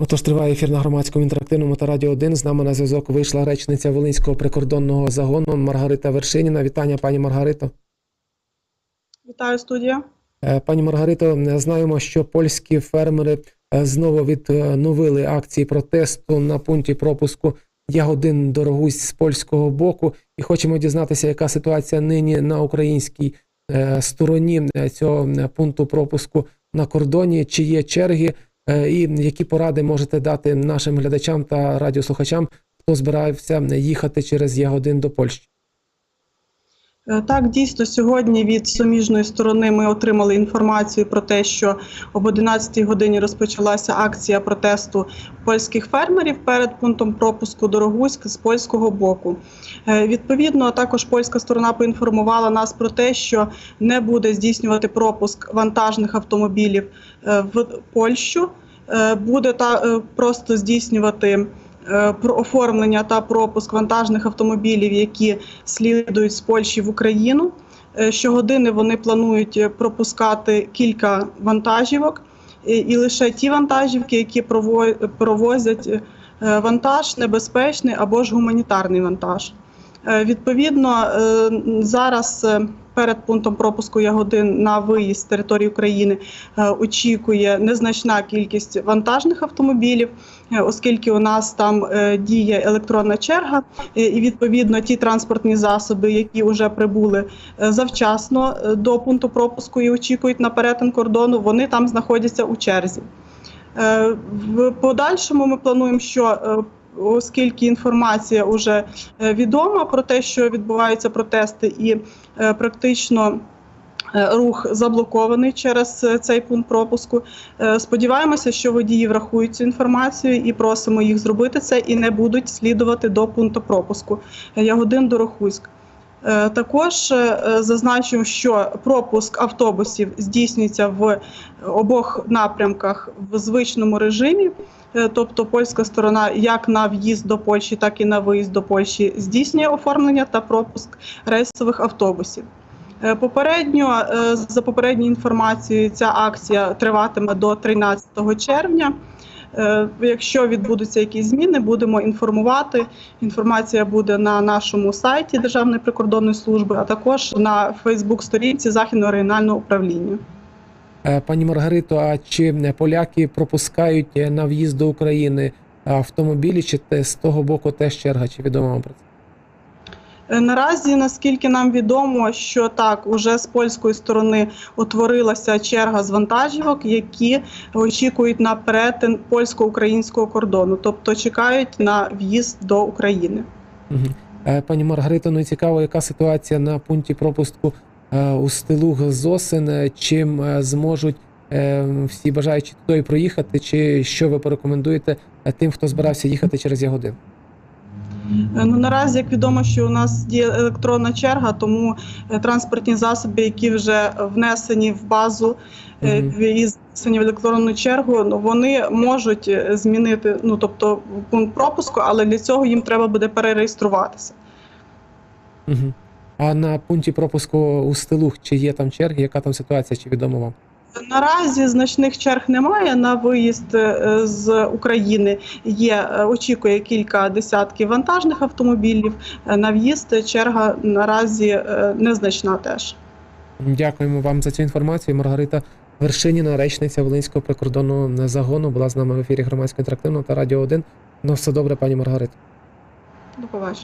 Отож триває ефір на громадському інтерактивному та радіо 1. З нами на зв'язок вийшла речниця Волинського прикордонного загону Маргарита Вершиніна. Вітання, пані Маргарито. Вітаю студія. Е, Пані Маргарито, знаємо, що польські фермери е, знову відновили акції протесту на пункті пропуску Ягодин Дорогусь з польського боку, і хочемо дізнатися, яка ситуація нині на українській е, стороні цього пункту пропуску на кордоні, чи є черги, і які поради можете дати нашим глядачам та радіослухачам, хто збирався їхати через Ягодин до Польщі. Е, Так, дійсно, сьогодні від суміжної сторони ми отримали інформацію про те, що об 11 годині розпочалася акція протесту польських фермерів перед пунктом пропуску Дорогуськ з польського боку. Е, Відповідно, також польська сторона поінформувала нас про те, що не буде здійснювати пропуск вантажних автомобілів е, в Польщу, буде та просто здійснювати. Е, Про оформлення та пропуск вантажних автомобілів, які слідують з Польщі в Україну. Е, Щогодини вони планують е, пропускати кілька вантажівок, і лише ті вантажівки, які прово- провозять вантаж небезпечний або ж гуманітарний вантаж. Е, Відповідно, е, зараз е, перед пунктом пропуску Ягодин на виїзд з території України очікує незначна кількість вантажних автомобілів, оскільки у нас там діє електронна черга, і відповідно ті транспортні засоби, які вже прибули завчасно до пункту пропуску і очікують на перетин кордону, вони там знаходяться у черзі. В подальшому ми плануємо, що оскільки інформація вже е, відома про те, що відбуваються протести, і е, практично е, рух заблокований через цей пункт пропуску. Сподіваємося, що водії врахують цю інформацію і просимо їх зробити це і не будуть слідувати до пункту пропуску Ягодин Дорохуськ. Е, Також е, зазначу, що пропуск автобусів здійснюється в обох напрямках в звичному режимі. Е, Тобто польська сторона як на в'їзд до Польщі, так і на виїзд до Польщі здійснює оформлення та пропуск рейсових автобусів. Е, Попередньо, е, за попередньою інформацією, ця акція триватиме до 13 червня. Е, Якщо відбудуться якісь зміни, будемо інформувати. Інформація буде на нашому сайті Державної прикордонної служби, а також на Фейсбук-сторінці Західного регіонального управління. Е, Пані Маргарито, а чи поляки пропускають на в'їзд до України автомобілі, чи з того боку теж черга, чи відомо вам про це? Е, Наразі, наскільки нам відомо, що так, уже з польської сторони утворилася черга з вантажівок, які очікують на перетин польсько-українського кордону, тобто чекають на в'їзд до України. Е, Пані Маргарито, ну цікаво, яка ситуація на пункті пропуску е, у стилуг Зосин, чим зможуть всі бажаючі туди проїхати, чи що ви порекомендуєте тим, хто збирався їхати через Ягодин? Е, Ну наразі, як відомо, що у нас є електронна черга, тому е, транспортні засоби, які вже внесені в базу е, внесені в електронну чергу, ну вони можуть змінити, ну тобто пункт пропуску, але для цього їм треба буде перереєструватися. Угу. А на пункті пропуску у стилуг, чи є там черги, яка там ситуація, чи відомо вам? Наразі значних черг немає на виїзд е, з України. Є е, очікує кілька десятків вантажних автомобілів. Е, На в'їзд черга наразі незначна теж. Дякуємо вам за цю інформацію. Маргарита Вершиніна, речниця Волинського прикордонного загону, була з нами в ефірі громадського інтерактивного та радіо 1. Ну все добре, пані Маргарита. До побачення.